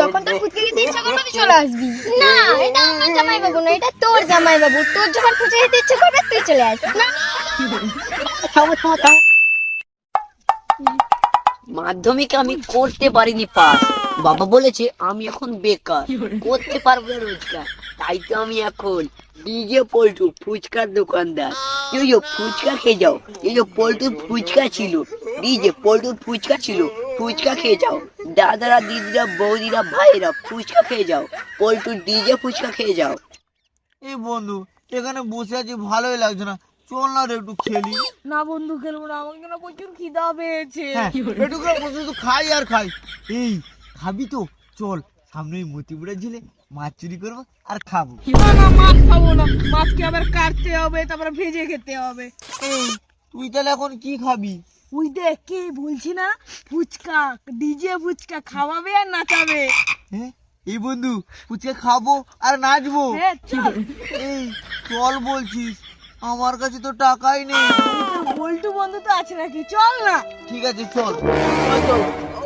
যখন তোর ফুচকা খেতে ইচ্ছা করবে তুই চলে আসবি। না এটা আমার জামাই বাবু না এটা তোর জামাই বাবু তোর যখন ফুচকা খেতে ইচ্ছা করবে তুই চলে আসবি না থামো থামো থামো। মাধ্যমিক আমি করতে পারিনি পাস। বাবা বলেছে আমি এখন বেকার। করতে পারব না রোজগার। তাই তো আমি এখন ডিজে পল্টু ফুচকার দোকানদার। এই ফুচকা খেয়ে যাও। এই যে পল্টুর ফুচকা ছিল ডিজে পল্টুর ফুচকা ছিল ফুচকা খেয়ে যাও। দাদারা দিদিরা বৌদিরা ভাইরা ফুচকা খেয়ে যাও। পল্টুর ডিজে ফুচকা খেয়ে যাও। এই বন্ধু এখানে বসে আছি ভালোই লাগছে না। চল না রে একটু খেলি। না বন্ধু খেলব না। আমাকে না প্রচুর খিদা পেয়েছে। হ্যাঁ একটু করে বসে শুধু খাই আর খাই। এই খাবি তো? চল সামনে ওই মতিপুরের ঝিলে মাছ চুরি করব আর খাব। না না মাছ খাব না। মাছকে আবার কাটতে হবে তারপরে ভেজে খেতে হবে। এই তুই তাহলে এখন কি খাবি? ওই দেখ কি বলছি না? ফুচকা। ডিজে ফুচকা খাওয়াবে আর নাচাবে। হ্যাঁ? এই বন্ধু ফুচকা খাব আর নাচবো। হ্যাঁ চল। এই চল বলছিস আমার কাছে তো টাকাই নেই। বল্টু বন্ধু তো আছে নাকি? চল না। ঠিক আছে চল।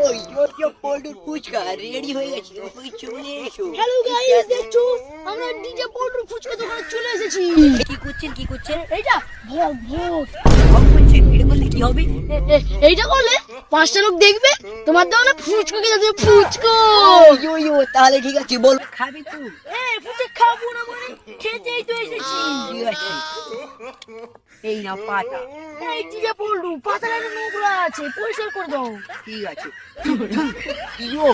ওই ওই যে ফুচকা রেডি হয়ে গেছে। ওই চলে এসো। হ্যালো গাইস দেখছ? আমরা ডিজে পল্টুর ফুচকা দোকানে চলে এসেছি। কি করছেন কি করছেন? এইটা ভোগ ভোগ। ভোগ কি হবে? এইটা করলে পাঁচটা লোক দেখবে তোমার দোকানে ফুচকা খেতে দেবে ফুচকা। ইয়ো ইয়ো তাহলে ঠিক আছে বল। খাবি তুই? এ ফুচকা খাব না মানে খেতেই তো এসেছি। এই না পাতা। এই পাতাটা নোংরা আছে পরিষ্কার করে দাও। ঠিক আছে। ইয়ো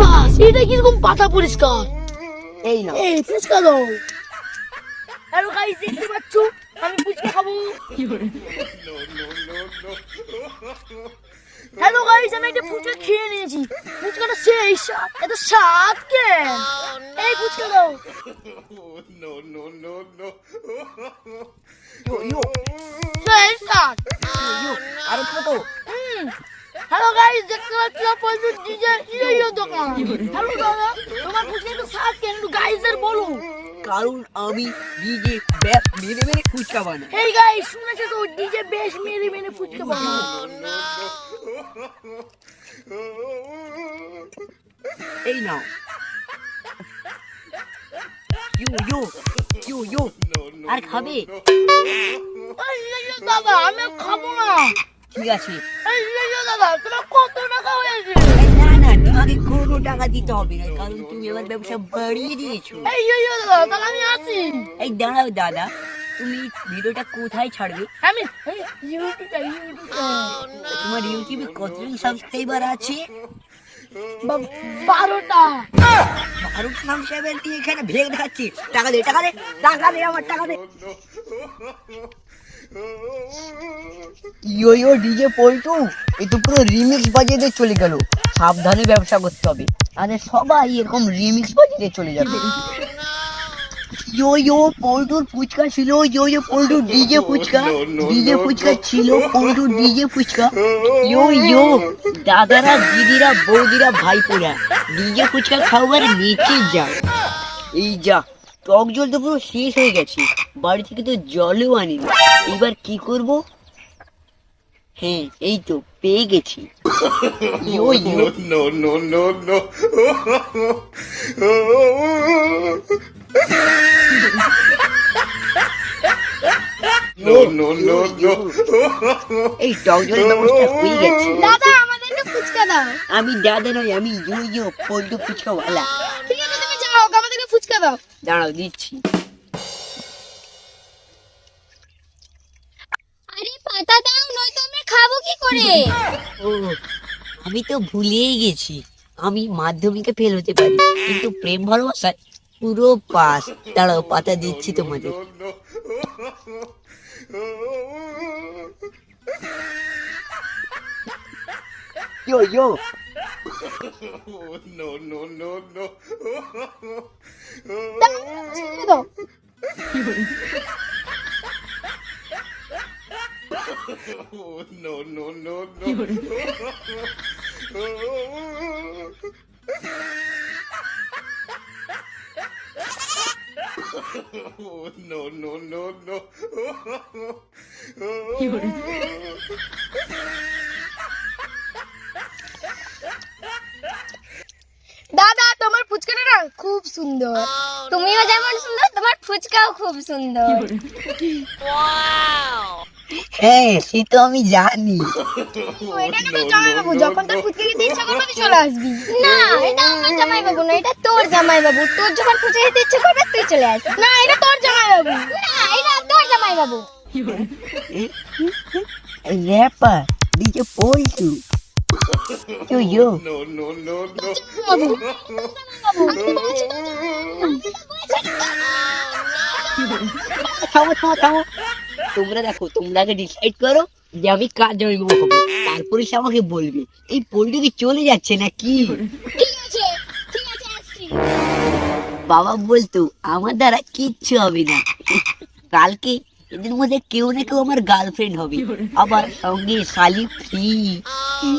বাস এটা কীরকম পাতা পরিষ্কার? এই না। এই ফুচকা দাও। হ্যালো গাইস দেখতে পাচ্ছ? আমি ফুচকা খাব। হ্যালো গাইস আমি একটা ফুচকা খেয়ে নিয়েছি। ফুচকাটা সেই এত স্বাদ কে? এই ফুচকা দাও। ইয়ো ইয়ো সেই স্বাদ। ইয়ো আর কত হ্যালো গাইস দেখতে পাচ্ছ পল্টু ডিজে ইয়ে দোকান। হ্যালো দাদা তোমার ফুচকা একটু স্বাদ কেন একটু গাইসের বলো কারণ আমি নিজে ব্যাস মেরে মেরে ফুচকা বানাই। এই গাইস শুনেছো তো ডিজে বেশ মেরে মেরে ফুচকা বানাও এই নাও। ইয়ো ইয়ো ইয়ো ইয়ো আর খাবে? দাদা আমি খাব না। ঠিক আছে। দাদা তোমার কত টাকা হয়েছে? তোমাকে কোনো টাকা দিতে হবে না কারণ তুমি আমার ব্যবসা বাড়িয়ে দিয়েছ। এই ইয়ে দাদা তাহলে আমি আসি। এই দাঁড়াও দাদা তুমি ভিডিওটা কোথায় ছাড়বে? আমি ইউটিউবে ইউটিউবে। তোমার ইউটিউবে কতজন সাবস্ক্রাইবার আছে? বা- বারোটা। ফারুক দিয়ে এখানে ভেগ দেখাচ্ছি টাকা দে টাকা দে টাকা দে আমার টাকা দে। ইয়ো ইয়ো ডিজে পল্টু এ তো পুরো রিমিক্স বাজিয়ে দিয়ে চলে গেল। সাবধানে ব্যবসা করতে হবে। আরে সবাই এরকম রিমিক্স বাজিয়ে দিয়ে চলে যাবে। ইয়ো ইয়ো পল্টুর ফুচকা ছিল, ইয়ো ইয়ো পল্টুর ডিজে ফুচকা ডিজে ফুচকা ছিল পল্টুর ডিজে ফুচকা। ইয়ো ইয়ো, দাদারা, দিদিরা, বৌদিরা, ভাইপোরা, ডিজে ফুচকা খাওয়ার নিচে যা এই যা, টক জল তো পুরো শেষ হয়ে গেছে। বাড়ি থেকে তো জলও আনিনি। এবার কি করব? হ্যাঁ এই তো পেয়ে গেছি। ইয়ো ইয়ো. এই টক জলের ব্যবস্থা হয়ে গেছে। দাদা আমাদের ফুচকা দাও। আমি দাদা নয় আমি ইয়ো ইয়ো পল্টু ফুচকাওয়ালা। ঠিক আছে তুমি যাও আমাদেরকে ফুচকা দাও। দাঁড়াও দিচ্ছি। করে? ও আমি তো ভুলেই গেছি। আমি মাধ্যমিকে ফেল হতে পারি কিন্তু প্রেম ভালোবাসায় পুরো পাস দাঁড়াও পাতা দিচ্ছি তোমাদের। ইয়ো ইয়ো no, no, no, no. ছেড়ে oh, no, no, no, no. oh, no, no, no, no. দাদা তোমার ফুচকাটা না খুব সুন্দর তুমিও যেমন সুন্দর তোমার ফুচকাও খুব সুন্দর হ্যাঁ সে তো আমি জানি। এখানে তো জামাই বাবু যখন তোর ফুচকা খেতে ইচ্ছা করবে তুই চলে আসবি। না এটা আমার জামাই বাবু না এটা তোর জামাই বাবু তোর যখন ফুচকা খেতে ইচ্ছা করবে তুই চলে আসবি না এটা তোর জামাই বাবু না এটা তোর জামাই বাবু rapper DJ Paltu No, no, no, no. বাবু আমি বলছি তোর থামো থামো থামো তোমরা দেখো তোমরা আগে ডিসাইড করো যে আমি কার জমি হব তারপরে সে আমাকে বলবে এই পোল্টু কি চলে যাচ্ছে আছে আসছি। বাবা বলতো আমার দ্বারা কিচ্ছু হবে না। কালকে এদের মধ্যে কেউ না কেউ আমার গার্লফ্রেন্ড হবে আবার সঙ্গে শালি ফ্রি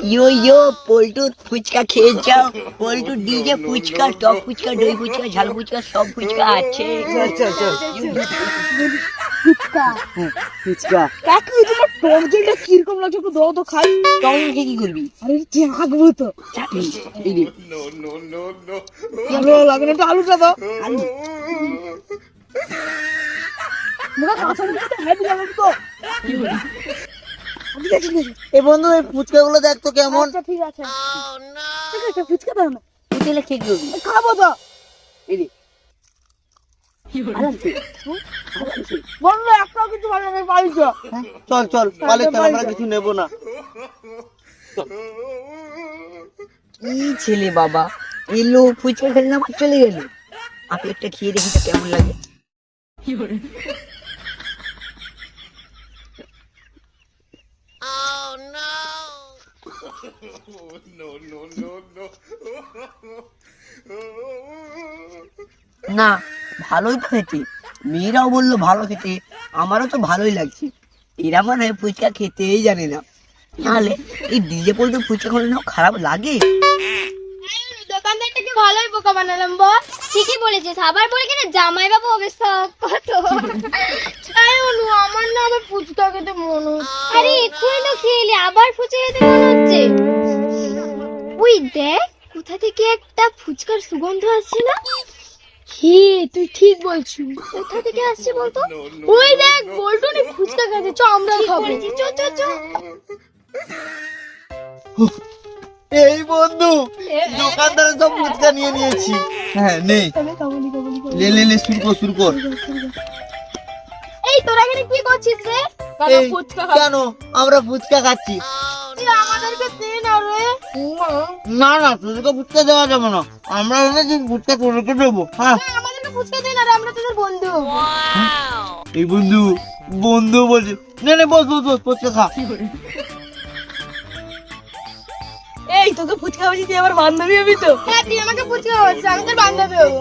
ইয়ো ইয়ো পল্টুর ফুচকা খেয়ে যাও পল্টু ডিজে ফুচকা টক ফুচকা দই ফুচকা ঝাল ফুচকা সব ফুচকা আছে ফুচকা কাকু তোমার টক কীরকম লাগছে একটু দাও তো খাই টক খেয়ে কি করবি আরে চাকবো তো. ভালো লাগে না একটু আলুটা দাও এই বন্ধু এই ফুচকা গুলো দেখ তো কেমন। আচ্ছা ঠিক আছে। ঠিক আছে ফুচকা দাও না। হোটেলে খেয়ে কি খাব তো। এই একটাও কিছু ভালো লাগে বাড়িতে চল চল পালে চল আমরা কিছু নেব না। কি ছেলে বাবা? এলো ফুচকা খেলে না চলে গেল। আপনি একটা খেয়ে দেখি তো কেমন লাগে। No, no, no, no. না ভালোই তো খেতে। মেয়েরাও বলল ভালো খেতে। আমারও তো ভালোই লাগছে। এরা মনে হয় ফুচকা খেতেই জানে না। নাহলে এই ডিজে পল্টু ফুচকা খেলে না খারাপ লাগে? দোকানদারটাকে ভালোই বোকা বানালাম বল। ঠিকই বলেছিস। আবার বলে কিনা জামাই বাবু হবে সব কত? আমার না আবার ফুচকা খেতে মন আরে এক্ষুনি তো খেলি আবার ফুচকা খেতে মন হচ্ছে। ওই দেখ কোথা থেকে একটা ফুচকার সুগন্ধ আসছে না? হে তুই ঠিক বলছিস। কোথা থেকে আসছে বলতো? ওই দেখ বলতো নি ফুচকা খাচ্ছে চ আমরা খাব। চ চ চ। এই বন্ধু দোকানদারে সব ফুচকা নিয়ে নিয়েছি। হ্যাঁ নে। লে লে লে শুরু কর শুরু কর। এই তোরা এখানে কি করছিস রে? এই, কেন? আমরা ফুচকা খাচ্ছি। তুই আমাদেরকে দে না রে। না না তোদেরকে ফুচকা দেওয়া যাবে না। আমরা ভেবেছি ফুচকা তোদেরকে দেবো হ্যাঁ। আমাদেরকে ফুচকা দে না রে আমরা তোদের বন্ধু। এই বন্ধু বন্ধু বলছি নে নে বস বস বস ফুচকা খা। এই তোকে ফুচকা দিয়ে আমার বান্ধবী হবি তো? হ্যাঁ তুই আমাকে ফুচকা বলছিস আমি তোর বান্ধবী হব।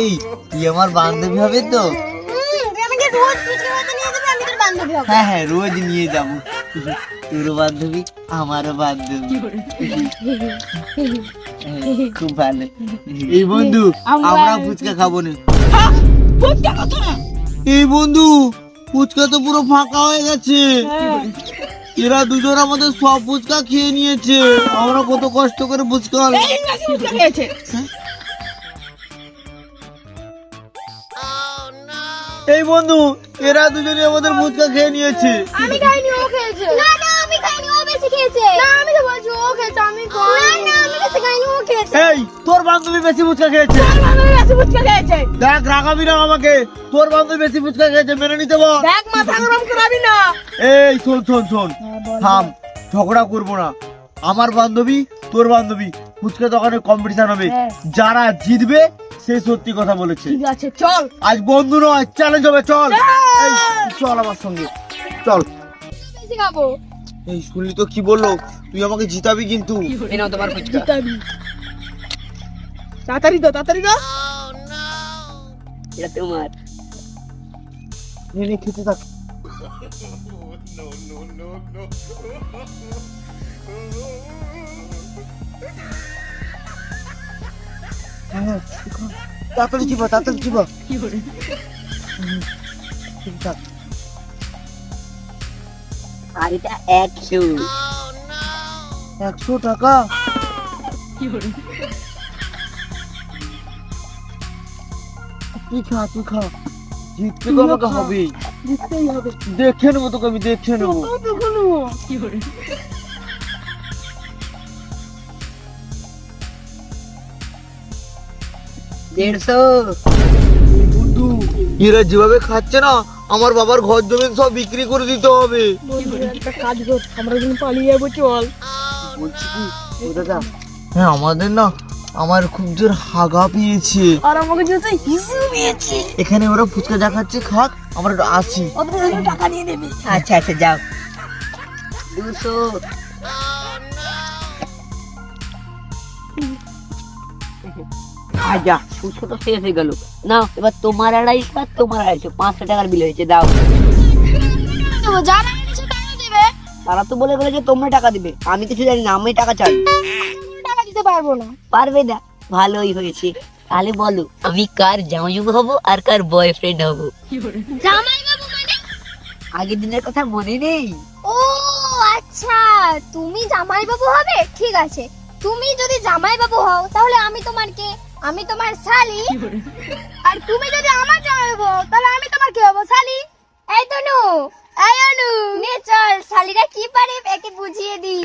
এই তুই আমার বান্ধবী হবে তো? তুই রোজ ফুচকা খেতে নিয়ে যাবি আমি তোর বান্ধবী হব। হ্যাঁ হ্যাঁ রোজ নিয়ে যাব। তোর বান্ধবী আমারও বান্ধবী। হ্যাঁ, খুব ভালো। এই বন্ধু আমরা ফুচকা খাব না। ফুচকা কত না? এই বন্ধু ফুচকা তো পুরো ফাঁকা হয়ে গেছে। এরা দুজন আমাদের সব ফুচকা খেয়ে নিয়েছে। আমরা কত কষ্ট করে ফুচকা এই ফুচকা খেয়েছে। এই বন্ধু এরা দুজনে আমাদের ফুচকা খেয়ে নিয়েছে। আমি খাইনি ও খেয়েছে। না না আমি খাইনি ও বেশি খেয়েছে। না আমি তো বলছি ও খেয়েছে আমি খাইনি। না না আমি বেশি খাইনি ও খেয়েছে। এই তোর বান্ধবী বেশি ফুচকা খেয়েছে। আমার বান্ধবী বেশি ফুচকা খেয়েছে। দেখ রাগাবি না আমাকে। তোর বান্ধবী বেশি ফুচকা খেয়েছে মেনে নিতে বল। দেখ মাথা গরম করাবি না। এই শোন শোন শোন। থাম ঝগড়া করব না। আমার বান্ধবী তোর বান্ধবী ফুচকা দোকানে কম্পিটিশন হবে। হ্যাঁ। যারা জিতবে সে সত্যি কথা বলেছে ঠিক আছে চল আজ বন্ধু নয় চ্যালেঞ্জ হবে চল এই, চল আমার সঙ্গে চল এই শুনলি তো কি বলল তুই আমাকে জিতাবি কিন্তু এই নাও তোমার ফুচকা জিতাবি তাড়াতাড়ি দাও তাড়াতাড়ি দাও এটা তোমার নে নে খেতে থাক তাড়াতাড়ি চিবা তাড়াতাড়ি চিবা ঠিক থাক আর এটা একশো। একশো টাকা? তুই খা তুই খা। জিততে তো আমাকে হবেই। জিততেই হবে। দেখে নেব তোকে আমি দেখে নেব। ও দেখো দেড়শো। এরা যেভাবে খাচ্ছে না আমার বাবার ঘর জমি সব বিক্রি করে দিতে হবে। একটা কাজ কর আমরা কিন্তু পালিয়ে যাব চল। দাদা। হ্যাঁ আমাদের না আমার খুব জোর হাগা পেয়েছে। আর আমাকে যেতে হিসু পেয়েছে। এখানে ওরা ফুচকা দেখাচ্ছে খাক আমরা একটু আসি। টাকা দিয়ে দেবে আচ্ছা আচ্ছা যাও। দুশো। আচ্ছা দুশো তো শেষ হয়ে গেল। নাও এবার তোমার আড়াইশো আর তোমার আড়াইশো। পাঁচশো টাকার বিল হয়েছে দাও। তারা তো বলে গেলে যে তোমরা টাকা দিবে। আমি কিছু জানি না আমি টাকা চাই। টাকা দিতে পারব না। পারবে না। ভালোই হয়েছে। তাহলে বলো আমি কার জামাইবাবু হব আর কার বয়ফ্রেন্ড হব? মানে? আগের দিনের কথা মনে নেই? ও আচ্ছা। তুমি জামাই বাবু হবে? ঠিক আছে। তুমি যদি জামাই বাবু হও তাহলে আমি তোমার কে আমি তোমার শালি। আর তুমি যদি আমার জামাই হও তাহলে আমি তোমার কি হব শালি? এই তনু এই অনু। নে চল শালিরা কি পারে একে বুঝিয়ে দি।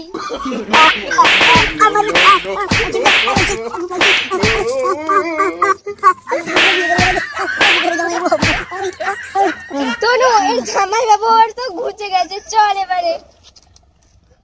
তনু এই জামাই বাবু তো ঘুচে গেছে চল এবারে।